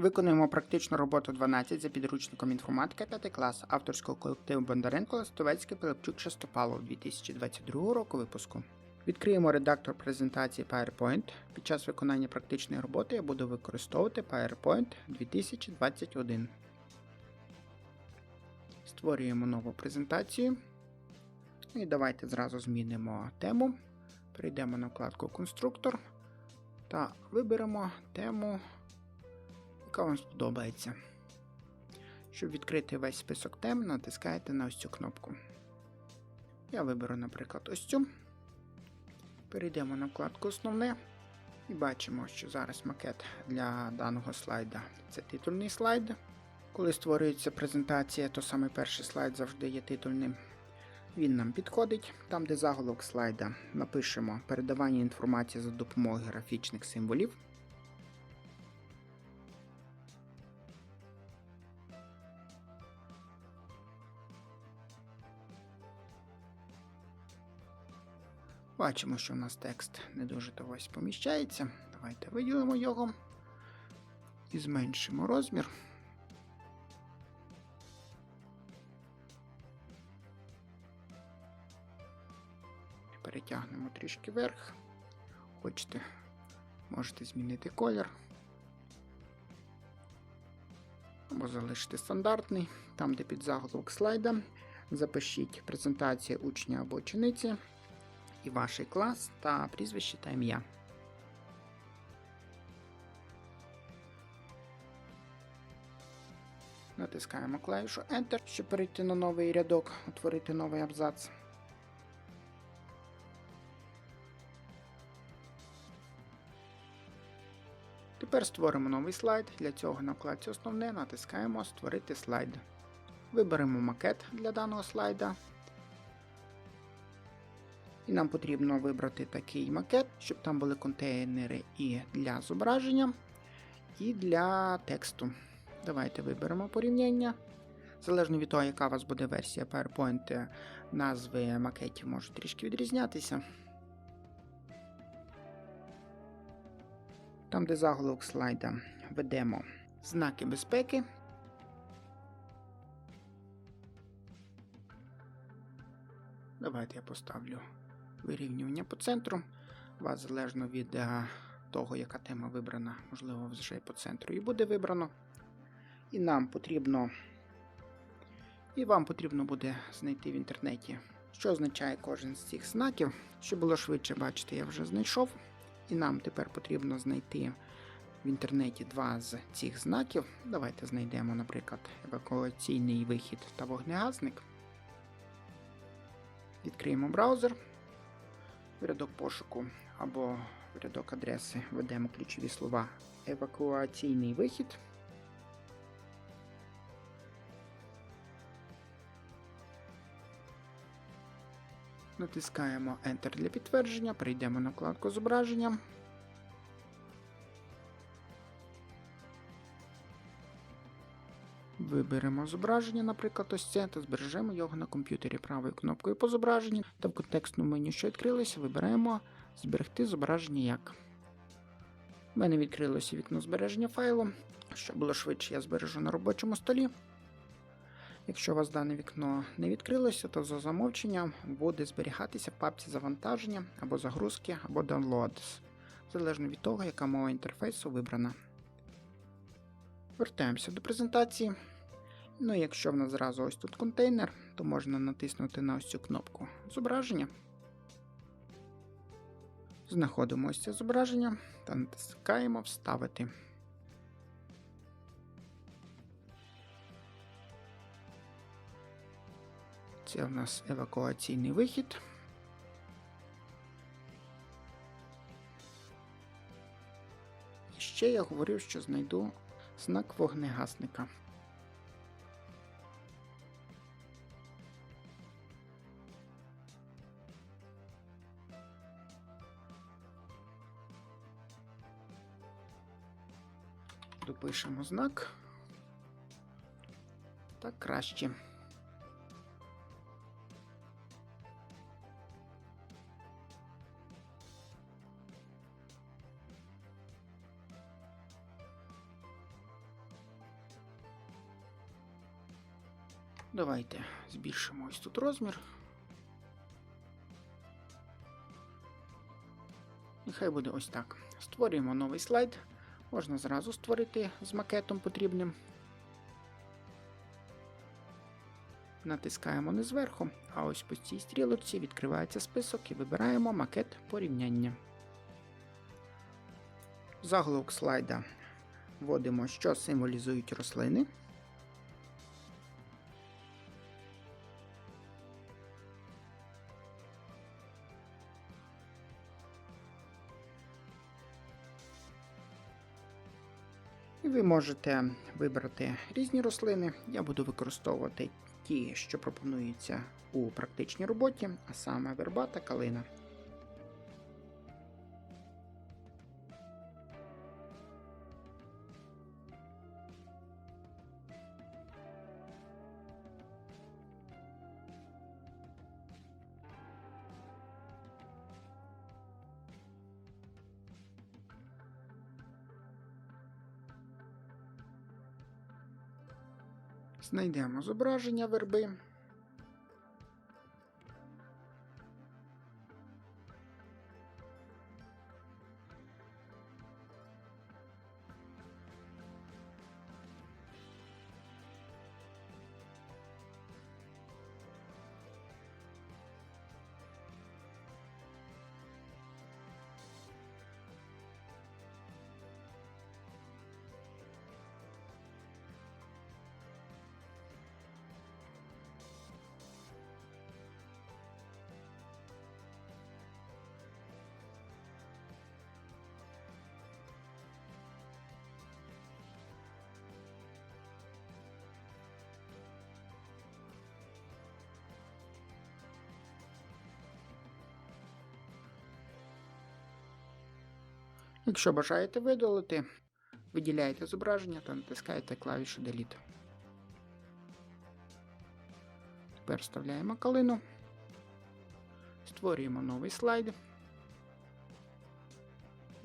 Виконуємо практичну роботу 12 за підручником інформатика 5 клас авторського колективу Бондаренко Ластовецький Пилипчук Шестопалов 2022 року випуску. Відкриємо редактор презентації PowerPoint. Під час виконання практичної роботи я буду використовувати PowerPoint 2021. Створюємо нову презентацію. І давайте зразу змінимо тему. Перейдемо на вкладку Конструктор та виберемо тему яка вам сподобається. Щоб відкрити весь список тем, натискаєте на ось цю кнопку. Я виберу, наприклад, ось цю. Перейдемо на вкладку Основне і бачимо, що зараз макет для даного слайда це титульний слайд. Коли створюється презентація, то саме перший слайд завжди є титульним. Він нам підходить. Там, де заголовок слайда, напишемо передавання інформації за допомогою графічних символів. Бачимо, що у нас текст не дуже то ось поміщається. Давайте виділимо його і зменшимо розмір. Перетягнемо трішки вверх. Хочете, можете змінити колір. Або залишити стандартний. Там, де під заголовок слайда, запишіть презентація учня або учениці і ваш клас та прізвище та ім'я. Натискаємо клавішу Enter, щоб перейти на новий рядок, утворити новий абзац. Тепер створимо новий слайд. Для цього на вкладці Основне натискаємо Створити слайд. Виберемо макет для даного слайда. І нам потрібно вибрати такий макет, щоб там були контейнери і для зображення, і для тексту. Давайте виберемо порівняння. Залежно від того, яка у вас буде версія PowerPoint, назви макетів можуть трішки відрізнятися. Там, де заголовок слайда, ведемо знаки безпеки. Давайте я поставлю вирівнювання по центру. У вас залежно від того, яка тема вибрана, можливо, вже по центру і буде вибрано. І нам потрібно, і вам потрібно буде знайти в інтернеті, що означає кожен з цих знаків. Щоб було швидше бачити, я вже знайшов. І нам тепер потрібно знайти в інтернеті два з цих знаків. Давайте знайдемо, наприклад, евакуаційний вихід та вогнегасник. Відкриємо браузер. В рядок пошуку або в рядок адреси введемо ключові слова евакуаційний вихід. Натискаємо Enter для підтвердження, перейдемо на вкладку зображення. Виберемо зображення, наприклад, ось це, та збережемо його на комп'ютері правою кнопкою по зображенню та в контекстному меню, що відкрилося, вибираємо Зберегти зображення як. У мене відкрилося вікно збереження файлу. Щоб було швидше, я збережу на робочому столі. Якщо у вас дане вікно не відкрилося, то за замовченням буде зберігатися в папці завантаження або загрузки, або Downloads, залежно від того, яка мова інтерфейсу вибрана. Вертаємося до презентації. Ну і якщо в нас зразу ось тут контейнер, то можна натиснути на ось цю кнопку зображення. Знаходимо ось це зображення та натискаємо Вставити. Це в нас евакуаційний вихід. І ще я говорив, що знайду знак вогнегасника. допишемо знак. Так краще. Давайте збільшимо ось тут розмір. Нехай буде ось так. Створюємо новий слайд. Можна зразу створити з макетом потрібним. Натискаємо не зверху, а ось по цій стрілочці відкривається список і вибираємо макет порівняння. Заголовок слайда вводимо, що символізують рослини. І ви можете вибрати різні рослини. Я буду використовувати ті, що пропонуються у практичній роботі, а саме вербата калина. Знайдемо зображення верби. Якщо бажаєте видалити, виділяєте зображення та натискаєте клавішу Delete. Тепер вставляємо калину, створюємо новий слайд.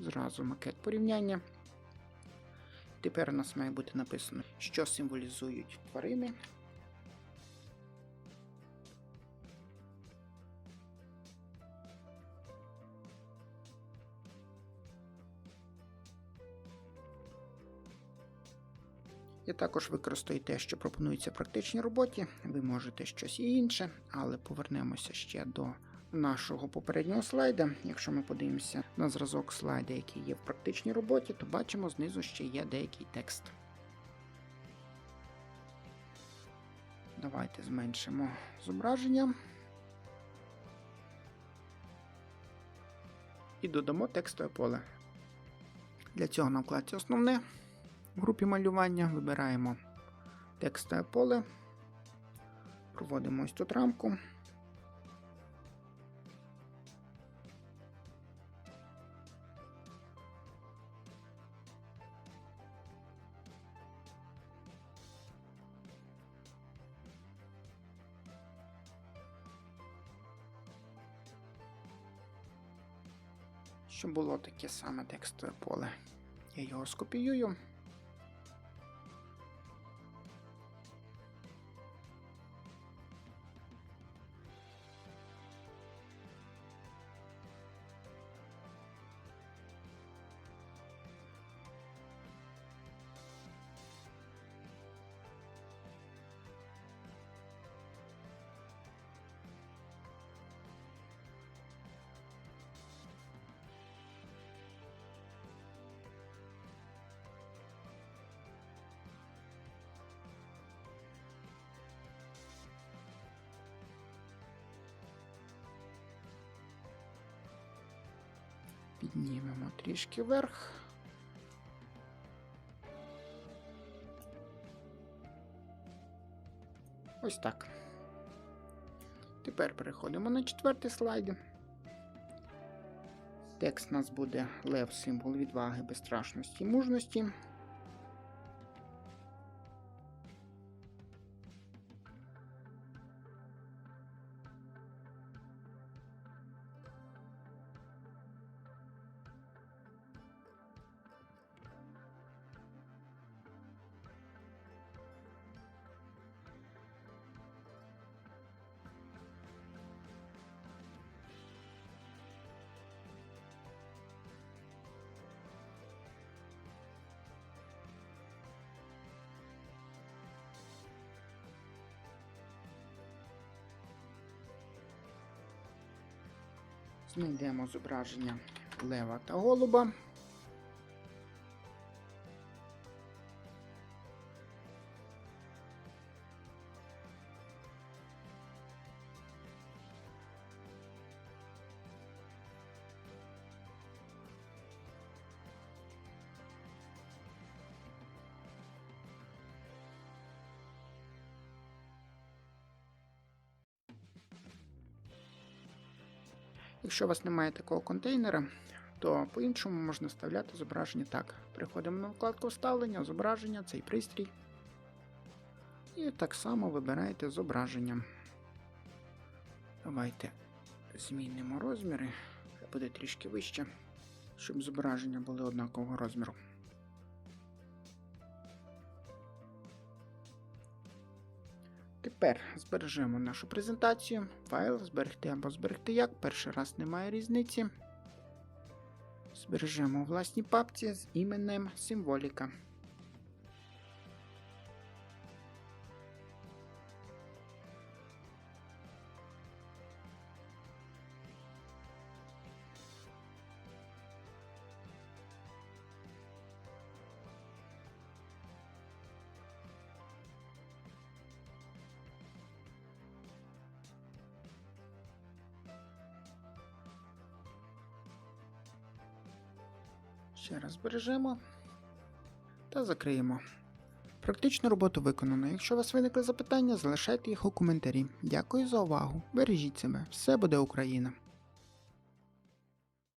Зразу макет порівняння. Тепер у нас має бути написано, що символізують тварини. Я також використаю те, що пропонується в практичній роботі. Ви можете щось інше, але повернемося ще до нашого попереднього слайда. Якщо ми подивимося на зразок слайда, який є в практичній роботі, то бачимо знизу ще є деякий текст. Давайте зменшимо зображення і додамо текстове поле. Для цього на вкладці основне. В групі малювання вибираємо текстове поле, проводимо ось тут рамку. Щоб було таке саме текстове поле. Я його скопіюю. Піднімемо трішки вверх. Ось так. Тепер переходимо на четвертий слайд. Текст у нас буде лев, символ відваги, безстрашності і мужності. Знайдемо зображення лева та голуба. Якщо у вас немає такого контейнера, то по-іншому можна вставляти зображення так. Переходимо на вкладку вставлення, зображення, цей пристрій. І так само вибираєте зображення. Давайте змінимо розміри, буде трішки вище, щоб зображення були однакового розміру. Тепер збережемо нашу презентацію. Файл зберегти або зберегти як. Перший раз немає різниці. Збережемо у власній папці з іменем символіка. Ще раз збережемо та закриємо. Практичну роботу виконано. Якщо у вас виникли запитання, залишайте їх у коментарі. Дякую за увагу. Бережіть себе. Все буде Україна!